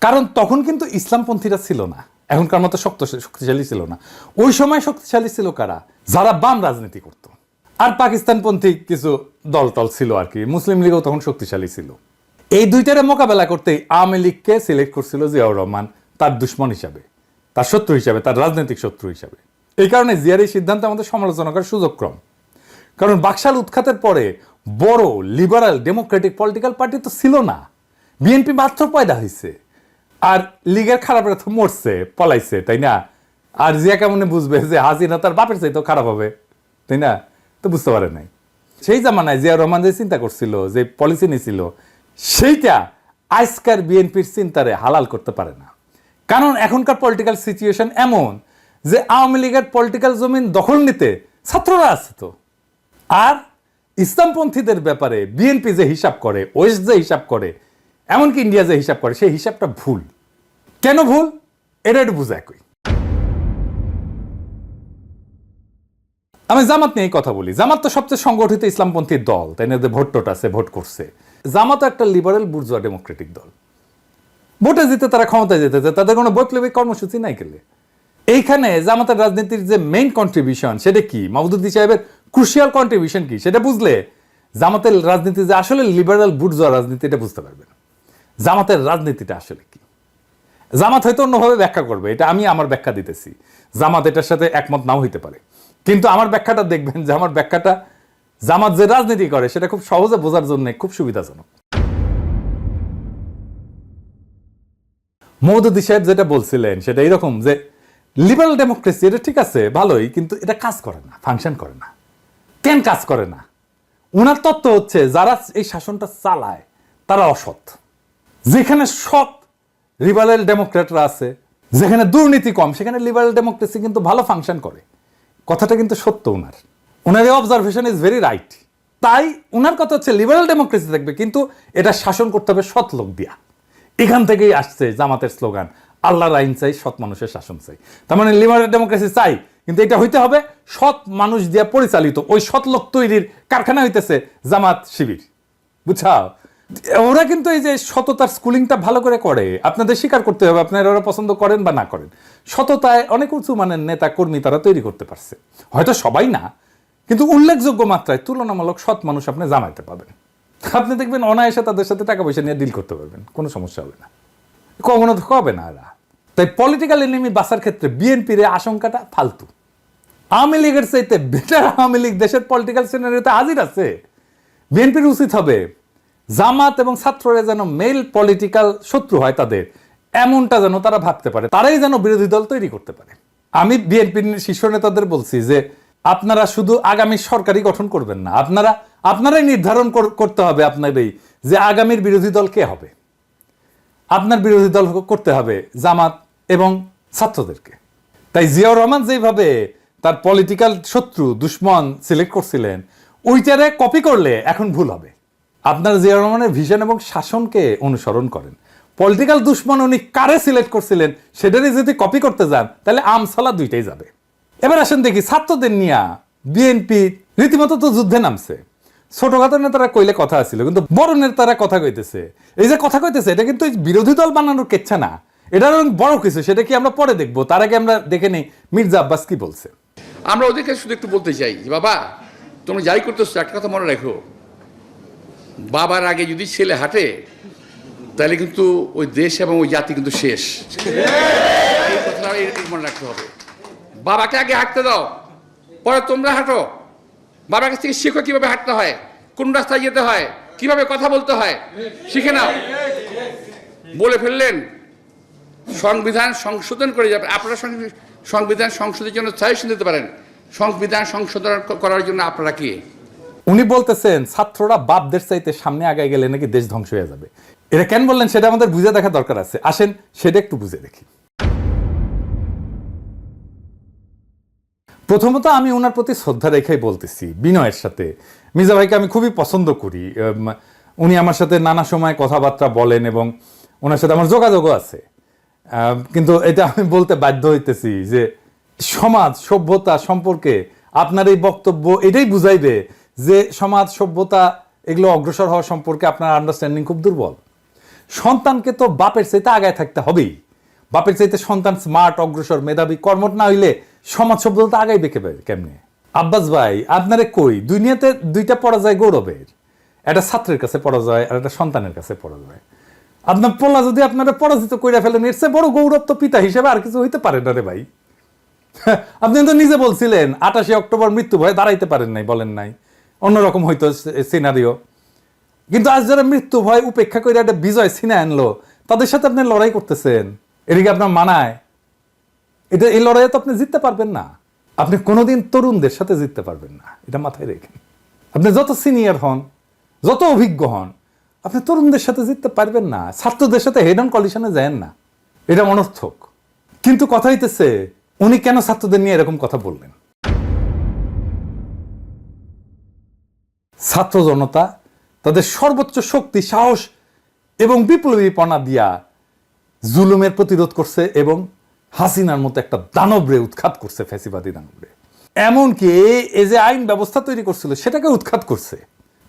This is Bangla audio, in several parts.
কারণ তখন কিন্তু ইসলামপন্থীরা ছিল না। এখনকার মতো শক্ত শক্তিশালী ছিল না। ওই সময় শক্তিশালী ছিল কারা? যারা বাম রাজনীতি করত। আর পাকিস্তানপন্থী কিছু দলটল ছিল আর কি। মুসলিম লীগও তখন শক্তিশালী ছিল। এই দুইটারে মোকাবেলা করতেই আওয়ামী লীগকে সিলেক্ট করছিল জিয়াউর রহমান, তার দুশ্মন হিসাবে। তার শত্রু হিসাবে, তার রাজনৈতিক শত্রু হিসাবে। এই কারণে জিয়ার এই সিদ্ধান্ত আমাদের সমালোচনা করার সুযোগ ক্রম কারণ বাকশাল উৎখাতের পরে বড়, লিবারাল, ডেমোক্রেটিক, পলিটিক্যাল পার্টি তো ছিল না। বিএনপি মাত্র পয়দা হয়েছে আর লীগের খারাপরা তো মরছে, পলাইছে, তাই না? আর জিয়া কেমনে বুঝবে যে হাসিনা তার বাপের চাইতেও খারাপ হবে, তাই না? তো বুঝতে পারে নাই। সেই জামানায় জিয়া রহমান যে চিন্তা করছিল, যে পলিসি নিছিল, সেইটা আজকার বিএনপির চিন্তারে হালাল করতে পারে না। কারণ এখনকার পলিটিক্যাল সিচুয়েশন এমন যে আওয়ামী লীগের পলিটিক্যাল জমিন দখল নিতে ছাত্ররা আছে তো। আর ইসলামপন্থীদের ব্যাপারে বিএনপি যে হিসাব করে, ওয়েস্ট যে হিসাব করে, এমনকি ইন্ডিয়া যে হিসাব করে, সেই হিসাবটা ভুল। কেন ভুল? এটা একটু বুঝায় কই আমি জামাত নিয়ে কথা বলি। জামাত তো সবচেয়ে সংগঠিত ইসলামপন্থী দল। তাই না? ভোট টোট আছে, ভোট করছে। জামাত একটা লিবারেল বুর্জুয়া ডেমোক্রেটিক দল। ভোটে জিতে তারা ক্ষমতায় যেতে চায়। তাদের কোনো বৈপ্লবিক কর্মসূচি নাই গেলে এইখানে জামাতের রাজনীতির যে মেইন কন্ট্রিবিউশন সেটা কি? মাহমুদুদ্দি সাহেবের ক্রুশিয়াল কন্ট্রিবিউশন কি? সেটা বুঝলে জামাতের রাজনীতি যে আসলে লিবারাল বুর্জুয়া রাজনীতি, এটা বুঝতে পারবেন। জামাতের রাজনীতিটা আসলে কি? জামাত হয়তো অন্যভাবে ব্যাখ্যা করবে, এটা আমি আমার ব্যাখ্যা দিতেছি। জামাত এটার সাথে একমত নাও হইতে পারে। কিন্তু আমার ব্যাখ্যাটা দেখবেন যে আমার ব্যাখ্যাটা জামাত যে রাজনীতি করে, সেটা খুব সহজে বোঝার জন্য খুব সুবিধাজনক। মৌদুদ্দি সাহেব যেটা বলছিলেন, সেটা এরকম যে লিবারাল ডেমোক্রেসি এটা ঠিক আছে, ভালোই, কিন্তু এটা কাজ করে না ফাংশন করে না। কেন কাজ করে না? ওনার তত্ত্ব হচ্ছে, যারা এই শাসনটা চালায়, তারা অসৎ। যেখানে সৎ লিবারেল ডেমোক্রেটরা আছে, যেখানে দুর্নীতি কম, সেখানে লিবারেল ডেমোক্রেসি কিন্তু ভালো ফাংশন করে। কথাটা কিন্তু সত্য ওনার ওনার অবজারভেশন ইজ ভেরি রাইট তাই ওনার কথা হচ্ছে লিবারেল ডেমোক্রেসি থাকবে কিন্তু এটা শাসন করতে হবে সৎ লোক দিয়া। এখান থেকেই আসছে জামাতের স্লোগান, আল্লাহর আইন চাই, সৎ মানুষের শাসন চাই। তার মানে লিবারেল ডেমোক্রেসি চাই, কিন্তু এটা হইতে হবে সৎ মানুষ দিয়া পরিচালিত। ওই সৎ লোক তৈরির কারখানা হইতেছে জামাত শিবির। বুঝছাও? ওরা কিন্তু এই যে সততার স্কুলিংটা ভালো করে করে, আপনাদের স্বীকার করতে হবে আপনারা ওরা পছন্দ করেন বা না করেন। সততায় অনেক উঁচু মানের নেতা, কর্মী তারা তৈরি করতে পারছে। হয়তো সবাই না, কিন্তু উল্লেখযোগ্য মাত্রায় তুলনামূলক সৎ মানুষ আপনি জামাইতে পাবেন আপনি দেখবেন অনায়াসে তাদের সাথে টাকা পয়সা নিয়ে ডিল করতে পারবেন, কোনো সমস্যা হবে না। কখনো তো হবে না এরা। তাই পলিটিক্যাল এনিমি বাসার ক্ষেত্রে বিএনপির আশঙ্কাটা ফালতু। আওয়ামী লীগের চাইতে বেটার আওয়ামী লীগ দেশের পলিটিক্যাল সিনারিতে হাজির আছে। বিএনপির উচিত হবে। জামাত এবং ছাত্ররা যেন মেল পলিটিক্যাল শত্রু হয় তাদের, এমনটা যেন তারা ভাবতে পারে, তারাই যেন বিরোধী দল তৈরি করতে পারে। আমি বিএনপির শীর্ষ নেতাদের বলছি যে, আপনারা শুধু আগামী সরকারই গঠন করবেন না, আপনারা, আপনারাই নির্ধারণ করতে হবে আপনারই যে আগামীর বিরোধী দল কে হবে। আপনার বিরোধী দল করতে হবে জামাত এবং ছাত্রদেরকে। তাই জিয়াউর রহমান যেভাবে তার পলিটিক্যাল শত্রু, দুশ্মন সিলেক্ট করছিলেন, ওইটারে কপি করলে এখন ভুল হবে। আপনার জিয়া রহমানের ভিশন এবং শাসনকে অনুসরণ করেন। পলিটিক্যাল দুশ্মন উনি কারে সিলেক্ট করছিলেন, সেটারই যদি কপি করতে যান, তাহলে আমসালা দুইটাই যাবে। এবার আসেন দেখি, ছাত্রদের নিয়ে বিএনপি রীতিমতো তো যুদ্ধে নামছে। ছোটখাটো নেতারা কইলে কথা আছিল, কিন্তু বড় নেতারা কথা কইতেছে। এই যে কথা কইতেছে, এটা কিন্তু বিরোধী দল বানানোর কেচ্ছা না। এটা বড় কিছু, সেটা কি আমরা পরে দেখব? তার আগে আমরা দেখে নেই মির্জা আব্বাস কি বলছে। আমরা ওদেরকে শুধু একটু বলতে চাই বাবা তুমি যাই করতেছো, একটা কথা মনে রাখো। বাবার আগে যদি ছেলে হাঁটে, তাহলে কিন্তু ওই দেশ এবং ওই জাতি কিন্তু শেষ। মনে রাখতে হবে। বাবাকে আগে হাঁটতে দাও, পরে তোমরা হাঁটো। বাবার কাছ থেকে শেখো কীভাবে হাঁটতে হয়, কোন রাস্তায় যেতে হয়, কীভাবে কথা বলতে হয়, শিখে নাও। বলে ফেললেন, সংবিধান সংশোধন করে যাবে। আপনারা সংবিধান সংশোধনের জন্য সাজেশন দিতে পারেন। সংবিধান সংশোধন করার জন্য আপনারা কি? উনি বলতেছেন, ছাত্ররা বাপদের চাইতে সামনে আগায় গেলে নাকি দেশ ধ্বংস হয়ে যাবে। এটা কেন বললেন, সেটা আমাদের বুঝে দেখা দরকার আছে। আসেন, সেটা একটু বুঝে দেখি। প্রথমত আমি ওনার প্রতি শ্রদ্ধা রেখেই বলতেছি, বিনয়ের সাথে। মির্জা ভাইকে আমি খুবই পছন্দ করি। উনি আমার সাথে নানা সময় কথাবার্তা বলেন এবং ওনার সাথে আমার যোগাযোগও আছে। কিন্তু এটা আমি বলতে বাধ্য হইতেছি যে সমাজ, সভ্যতা সম্পর্কে আপনার এই বক্তব্য এটাই বুঝাইবে যে সমাজ, সভ্যতা, এগুলো অগ্রসর হওয়া সম্পর্কে আপনার আন্ডারস্ট্যান্ডিং খুব দুর্বল। সন্তানকে তো বাপের চাইতে আগায় থাকতে হবেই। বাপের চাইতে সন্তান স্মার্ট অগ্রসর, মেধাবী কর্মট না হইলে সমাজ, সভ্যতা আগাই বেঁকে পাবে কেমনে? আব্বাস ভাই, আপনারে কই, দুনিয়াতে দুইটা পড়া যায় গৌরবের। একটা ছাত্রের কাছে পড়া যায় আর একটা সন্তানের কাছে পড়া যায় আপনার পোলা যদি আপনারা পরাজিত করে ফেলেন এর চেয়ে বড় গৌরব তো পিতা হিসেবে আর কিছু হইতে পারে না রে ভাই। আপনি তো নিজে বলছিলেন, আঠাশে অক্টোবর মৃত্যু ভয়ে দাঁড়াইতে পারেন নাই, বলেন নাই। অন্যরকম হয়তো সিনারিও কিন্তু আজ যারা মৃত্যু ভয় উপেক্ষা করে একটা বিজয় সিনে আনলো, তাদের সাথে আপনি লড়াই করতেছেন। এদিকে আপনার মানায়। এটা এই লড়াইয়ে তো আপনি জিততে পারবেন না। আপনি কোনোদিন তরুণদের সাথে জিততে পারবেন না। এটা মাথায় রেখেন আপনি যত সিনিয়র হন, যত অভিজ্ঞ হন, আপনি তরুণদের সাথে জিততে পারবেন না। ছাত্রদের সাথে হেড অন কলিশনে যান না। এটা অনর্থক। কিন্তু কথা হইতেছে, উনি কেন ছাত্রদের নিয়ে এরকম কথা বললেন? ছাত্র জনতা, তাদের সর্বোচ্চ শক্তি, সাহস এবং বিপ্লবীপনা দিয়া জুলুমের প্রতিরোধ করছে এবং হাসিনার মতো একটা দানবরে উৎখাত করছে ফ্যাসিবাদী দানবরে। এমনকি এই যে আইন ব্যবস্থা তৈরি করছিল, সেটাকে উৎখাত করছে।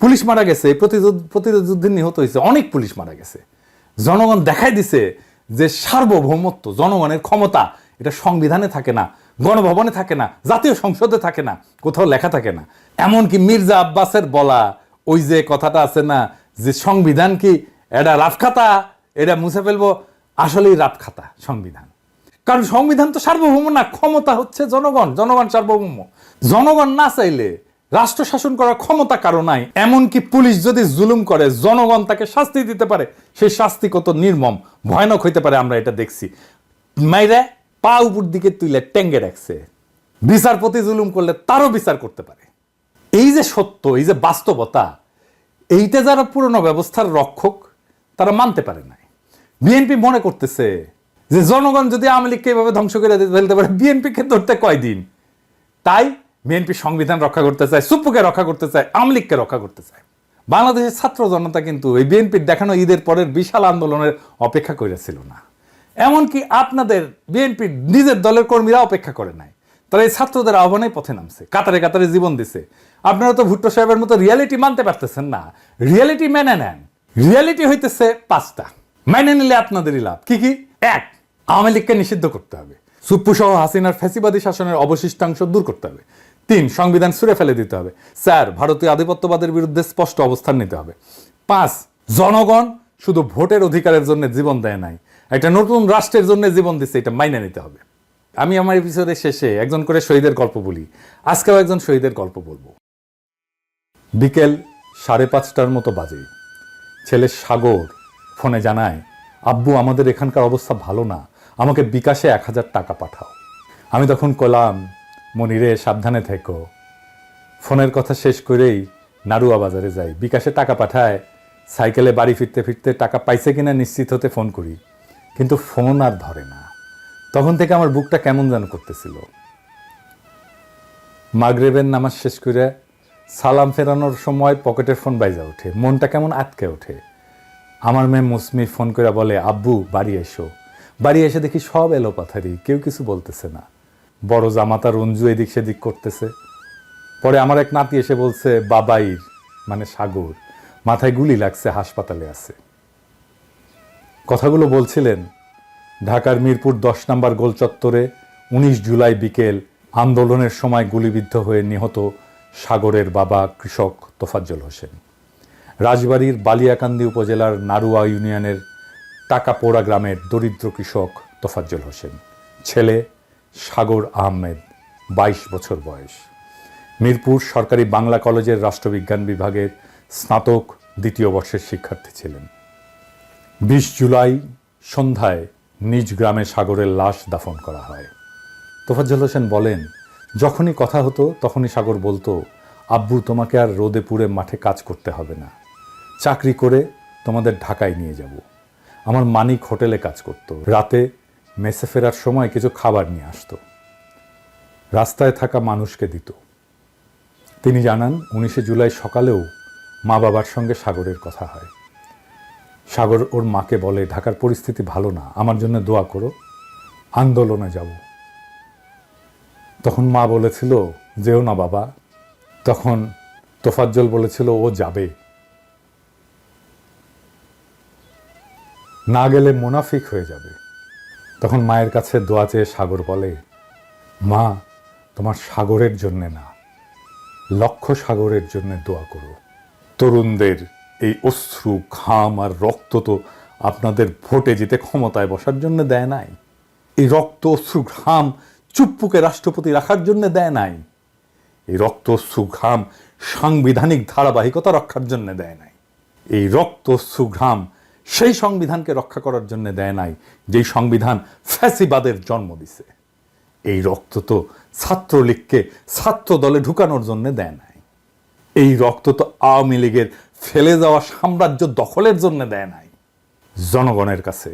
পুলিশ মারা গেছে, প্রতিরোধ প্রতিরোধ যুদ্ধে নিহত হয়েছে, অনেক পুলিশ মারা গেছে। জনগণ দেখাই দিছে যে সার্বভৌমত্ব, জনগণের ক্ষমতা, এটা সংবিধানে থাকে না। গণভবনে থাকে না, জাতীয় সংসদে থাকে না, কোথাও লেখা থাকে না। এমনকি মির্জা আব্বাসের বলা, ওই যে কথাটা আছে না, যে সংবিধান কি এটা রাফখাতা এটা মুছে ফেলব? আসলেই রাফখাতা সংবিধান। কারণ সংবিধান তো সার্বভৌম না, ক্ষমতা হচ্ছে জনগণ জনগণ সার্বভৌম। জনগণ না চাইলে রাষ্ট্র শাসন করার ক্ষমতা কারও নাই। এমনকি পুলিশ যদি জুলুম করে, জনগণ তাকে শাস্তি দিতে পারে। সেই শাস্তি কত নির্মম, ভয়ানক হইতে পারে, আমরা এটা দেখছি। মাইরা পা উপর দিকে তুলে টেঙ্গে রাখছে। বিচারপতি জুলুম করলে তারও বিচার করতে পারে। এই যে সত্য, এই যে বাস্তবতা, এইটা যারা পুরনো ব্যবস্থার রক্ষক, তারা মানতে পারে নাই। বিএনপি মনে করতেছে যে জনগণ যদি আওয়ামী লীগকে এভাবে ধ্বংস করে ফেলতে পারে বিএনপিকে ধরতে কয়দিন? তাই বিএনপি সংবিধান রক্ষা করতে চায়, সুপ্পুকে রক্ষা করতে চায়, আওয়ামী লীগকে রক্ষা করতে চায়। বাংলাদেশের ছাত্র জনতা কিন্তু এই বিএনপির দেখানো ঈদের পরের বিশাল আন্দোলনের অপেক্ষা করেছিল না। এমনকি আপনাদের বিএনপির নিজের দলের কর্মীরা অপেক্ষা করে নাই। তারা এই ছাত্রদের আহ্বানে পথে নামছে, কাতারে কাতারে জীবন দিছে। আপনারা তো ভুট্টো সাহেবের মতো রিয়ালিটি মানতে পারতেছেন না। রিয়ালিটি মেনে নেন। রিয়ালিটি হইতেছে পাঁচটা। মেনে নিলে আপনাদেরই লাভ। কি কি? এক, আওয়ামী লীগকে নিষিদ্ধ করতে হবে। সুপ্পু সহ হাসিনার ফ্যাসিবাদী শাসনের অবশিষ্টাংশ দূর করতে হবে। তিন, সংবিধান ছুঁড়ে ফেলে দিতে হবে। স্যার ভারতীয় আধিপত্যবাদের বিরুদ্ধে স্পষ্ট অবস্থান নিতে হবে। পাঁচ, জনগণ শুধু ভোটের অধিকারের জন্য জীবন দেয় নাই। একটা নতুন রাষ্ট্রের জন্য জীবন দিচ্ছে এটা মাইনে নিতে হবে। আমি আমার এপিসোডের শেষে একজন করে শহীদের গল্প বলি। আজকেও একজন শহীদের গল্প বলব। বিকেল সাড়ে পাঁচটার মতো বাজে। ছেলে সাগর ফোনে জানায়, আব্বু, আমাদের এখানকার অবস্থা ভালো না। আমাকে বিকাশে এক হাজার টাকা পাঠাও। আমি তখন কলাম, মনিরে, সাবধানে থেকো। ফোনের কথা শেষ করেই নাড়ুয়া বাজারে যাই। বিকাশে টাকা পাঠায়, সাইকেলে বাড়ি ফিরতে ফিরতে টাকা পাইছে কিনা নিশ্চিত হতে ফোন করি। কিন্তু ফোন আর ধরে না। তখন থেকে আমার বুকটা কেমন যেন করতেছিল। মাগরেবের নামাজ শেষ করে সালাম ফেরানোর সময় পকেটের ফোন বাইজা ওঠে। মনটা কেমন আটকে ওঠে। আমার মেয়ে মুসমি ফোন করে বলে, আব্বু, বাড়ি এসো। বাড়ি এসে দেখি সব এলো পাথারি কেউ কিছু বলতেছে না। বড় জামাতা রঞ্জু এদিক সেদিক করতেছে। পরে আমার এক নাতি এসে বলছে, বাবাইর মানে সাগর, মাথায় গুলি লাগছে, হাসপাতালে আছে। কথাগুলো বলছিলেন ঢাকার মিরপুর দশ নম্বর গোল চত্বরে উনিশ জুলাই বিকেল আন্দোলনের সময় গুলিবিদ্ধ হয়ে নিহত সাগরের বাবা কৃষক তোফাজ্জল হোসেন। রাজবাড়ির বালিয়াকান্দি উপজেলার নারুয়া ইউনিয়নের টাকাপোড়া গ্রামের দরিদ্র কৃষক তোফাজ্জল হোসেন। ছেলে সাগর আহমেদ, বাইশ বছর বয়স। মিরপুর সরকারি বাংলা কলেজের রাষ্ট্রবিজ্ঞান বিভাগের স্নাতক দ্বিতীয় বর্ষের শিক্ষার্থী ছিলেন। বিশ জুলাই সন্ধ্যায় নিজ গ্রামে সাগরের লাশ দাফন করা হয়। তোফাজ্জল হোসেন বলেন, যখনই কথা হতো, তখনই সাগর বলতো, আব্বু, তোমাকে আর রোদে পুড়ে মাঠে কাজ করতে হবে না। চাকরি করে তোমাদের ঢাকায় নিয়ে যাব। আমার মানিক হোটেলে কাজ করত। রাতে মেসে ফেরার সময় কিছু খাবার নিয়ে আসতো। রাস্তায় থাকা মানুষকে দিত। তিনি জানান, উনিশে জুলাই সকালেও মা বাবার সঙ্গে সাগরের কথা হয়। সাগর ওর মাকে বলে, ঢাকার পরিস্থিতি ভালো না, আমার জন্য দোয়া করো, আন্দোলনে যাব। তখন মা বলেছিল, যেও না বাবা। তখন তোফাজ্জল বলেছিল, ও যাবে। না গেলে মুনাফিক হয়ে যাবে। তখন মায়ের কাছে দোয়া চেয়ে সাগর বলে, মা, তোমার সাগরের জন্যে না, লক্ষ্য সাগরের জন্যে দোয়া করো। তরুণদের এই অশ্রু, ঘাম আর রক্ত তো আপনাদের ভোটে জিতে ক্ষমতায় বসার জন্য দেয় নাই। এই রক্ত, অশ্রু, ঘাম চুপ্পুকে রাষ্ট্রপতি রাখার জন্য দেয় নাই। এই রক্ত, অশ্রু, ঘাম সাংবিধানিক ধারাবাহিকতা রক্ষার জন্য দেয় নাই। এই রক্ত, অশ্রু, ঘাম সেই সংবিধানকে রক্ষা করার জন্য দেয় নাই, যেই সংবিধান ফ্যাসিবাদের জন্ম দিছে। এই রক্ত তো ছাত্রলীগকে ছাত্র দলে ঢুকানোর জন্য দেয় নাই। এই রক্ত তো আওয়ামী লীগের ফেলে যাওয়া সাম্রাজ্য দখলের জন্য দেয় নাই। জনগণের কাছে,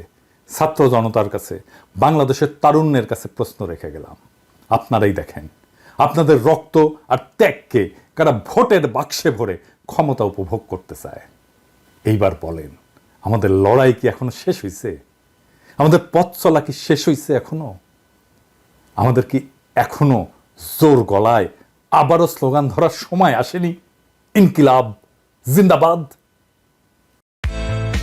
ছাত্র জনতার কাছে, বাংলাদেশের তারুণ্যের কাছে প্রশ্ন রেখে গেলাম। আপনারাই দেখেন, আপনাদের রক্ত আর ত্যাগকে কারা ভোটের বাক্সে ভরে ক্ষমতা উপভোগ করতে চায়। এইবার বলেন, আমাদের লড়াই কি এখনও শেষ হয়েছে আমাদের পথ চলা কি শেষ হয়েছে এখনও? আমাদের কি এখনও জোর গলায় আবারও স্লোগান ধরার সময় আসেনি? ইনকিলাব Zindabad.